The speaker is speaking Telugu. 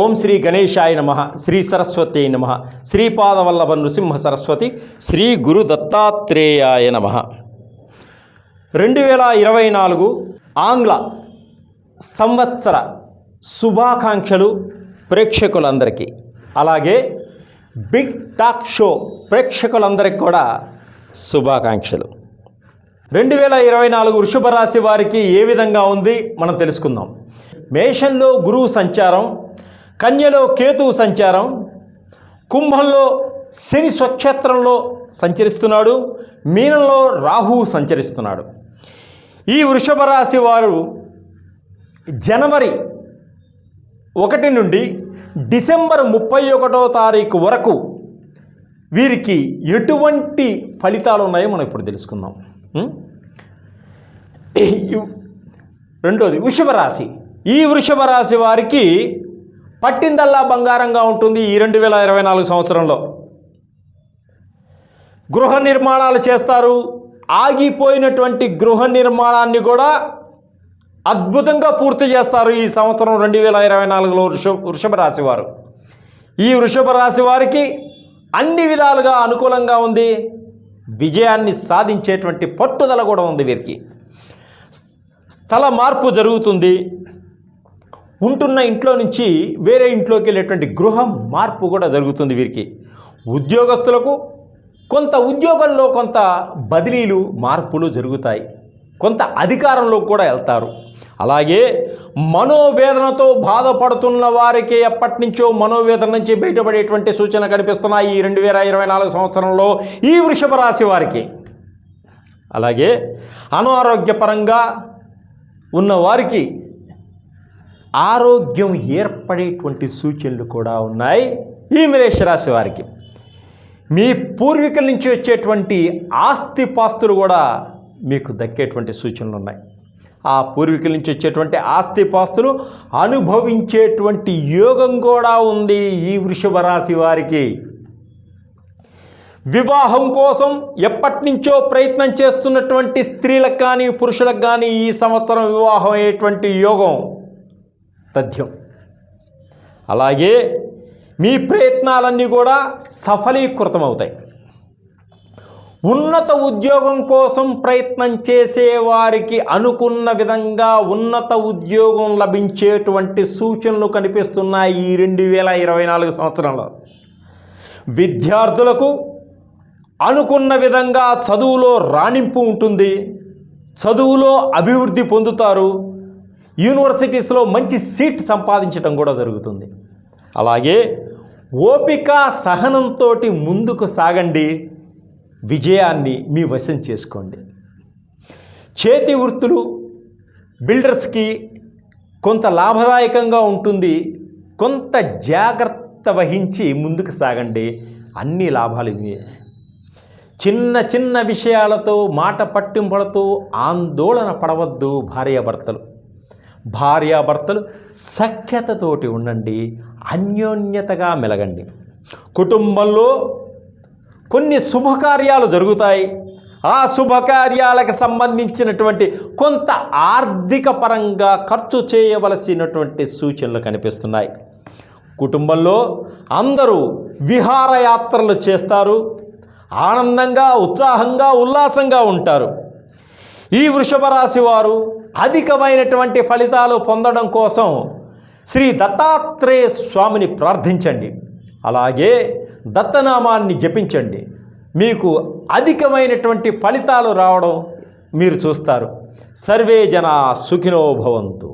ఓం శ్రీ గణేశాయ నమ శ్రీ సరస్వతి నమ శ్రీపాదవల్లభ నృసింహ సరస్వతి శ్రీ గురు దత్తాత్రేయాయ నమ. రెండు వేల ఇరవై నాలుగు ఆంగ్ల సంవత్సర శుభాకాంక్షలు ప్రేక్షకులందరికీ. అలాగే బిగ్ టాక్ షో ప్రేక్షకులందరికీ కూడా శుభాకాంక్షలు. రెండు వేల ఇరవై నాలుగు వృషభ రాశి వారికి ఏ విధంగా ఉంది మనం తెలుసుకుందాం. మేషంలో గురువు సంచారం కన్యలో కేతువు సంచారం కుంభంలో శని స్వక్షేత్రంలో సంచరిస్తున్నాడు మీనంలో రాహువు సంచరిస్తున్నాడు. ఈ వృషభ రాశి వారు జనవరి ఒకటి నుండి డిసెంబర్ ముప్పై ఒకటో తారీఖు వరకు వీరికి ఎటువంటి ఫలితాలు ఉన్నాయో మనం ఇప్పుడు తెలుసుకుందాం. రెండోది వృషభ రాశి. ఈ వృషభ రాశి వారికి పట్టిందల్లా బంగారంగా ఉంటుంది ఈ రెండు వేల ఇరవై నాలుగు సంవత్సరంలో. గృహ నిర్మాణాలు చేస్తారు. ఆగిపోయినటువంటి గృహ నిర్మాణాన్ని కూడా అద్భుతంగా పూర్తి చేస్తారు ఈ సంవత్సరం రెండు వేల ఇరవై నాలుగులో వృష వృషభ రాశి వారు. ఈ వృషభ రాశి వారికి అన్ని విధాలుగా అనుకూలంగా ఉంది. విజయాన్ని సాధించేటువంటి పట్టుదల కూడా ఉంది వీరికి. స్థల మార్పు జరుగుతుంది. ఉంటున్న ఇంట్లో నుంచి వేరే ఇంట్లోకి వెళ్ళేటువంటి గృహం మార్పు కూడా జరుగుతుంది వీరికి. ఉద్యోగస్తులకు కొంత ఉద్యోగంలో కొంత బదిలీలు మార్పులు జరుగుతాయి. కొంత అధికారంలో కూడా వెళ్తారు. అలాగే మనోవేదనతో బాధపడుతున్న వారికి ఎప్పటి నుంచో మనోవేదన నుంచి బయటపడేటువంటి సూచన కనిపిస్తున్నాయి ఈ రెండు వేల ఇరవై నాలుగు సంవత్సరంలో ఈ వృషభ రాశి వారికి. అలాగే అనారోగ్యపరంగా ఉన్న వారికి ఆరోగ్యం ఏర్పడేటువంటి సూచనలు కూడా ఉన్నాయి ఈ మేష రాశి వారికి. మీ పూర్వీకుల నుంచి వచ్చేటువంటి ఆస్తి పాస్తులు కూడా మీకు దక్కేటువంటి సూచనలు ఉన్నాయి. ఆ పూర్వీకుల నుంచి వచ్చేటువంటి ఆస్తి పాస్తులు అనుభవించేటువంటి యోగం కూడా ఉంది ఈ వృషభ రాశి వారికి. వివాహం కోసం ఎప్పటి నుంచో ప్రయత్నం చేస్తున్నటువంటి స్త్రీలకు కానీ పురుషులకు కానీ ఈ సంవత్సరం వివాహం అయ్యేటువంటి యోగం తథ్యం. అలాగే మీ ప్రయత్నాలన్నీ కూడా సఫలీకృతం అవుతాయి ఉన్నత ఉద్యోగం కోసం ప్రయత్నం చేసేవారికి అనుకున్న విధంగా ఉన్నత ఉద్యోగం లభించేటువంటి సూచనలు కనిపిస్తున్నాయి ఈ రెండు వేల ఇరవై నాలుగు సంవత్సరంలో. విద్యార్థులకు అనుకున్న విధంగా చదువులో రాణింపు ఉంటుంది చదువులో అభివృద్ధి పొందుతారు యూనివర్సిటీస్లో మంచి సీట్ సంపాదించడం కూడా జరుగుతుంది. అలాగే ఓపిక సహనంతో ముందుకు సాగండి విజయాన్ని మీ వశం చేసుకోండి. చేతి వృత్తులు బిల్డర్స్కి కొంత లాభదాయకంగా ఉంటుంది కొంత జాగ్రత్త వహించి ముందుకు సాగండి అన్ని లాభాలు ఇవే. చిన్న చిన్న విషయాలతో మాట పట్టింపులతో ఆందోళన పడవద్దు భార్యాభర్తలు. భార్యాభర్తలు సఖ్యతతోటి ఉండండి అన్యోన్యతగా మెలగండి. కుటుంబంలో కొన్ని శుభకార్యాలు జరుగుతాయి. ఆ శుభకార్యాలకు సంబంధించినటువంటి కొంత ఆర్థిక పరంగా ఖర్చు చేయవలసినటువంటి సూచనలు కనిపిస్తున్నాయి. కుటుంబంలో అందరూ విహారయాత్రలు చేస్తారు. ఆనందంగా ఉత్సాహంగా ఉల్లాసంగా ఉంటారు. ఈ వృషభ రాశి వారు అధికమైనటువంటి ఫలితాలు పొందడం కోసం శ్రీ దత్తాత్రేయ స్వామిని ప్రార్థించండి. అలాగే దత్తనామాన్ని జపించండి. మీకు అధికమైనటువంటి ఫలితాలు రావడం మీరు చూస్తారు. సర్వే జన సుఖినో భవంతు.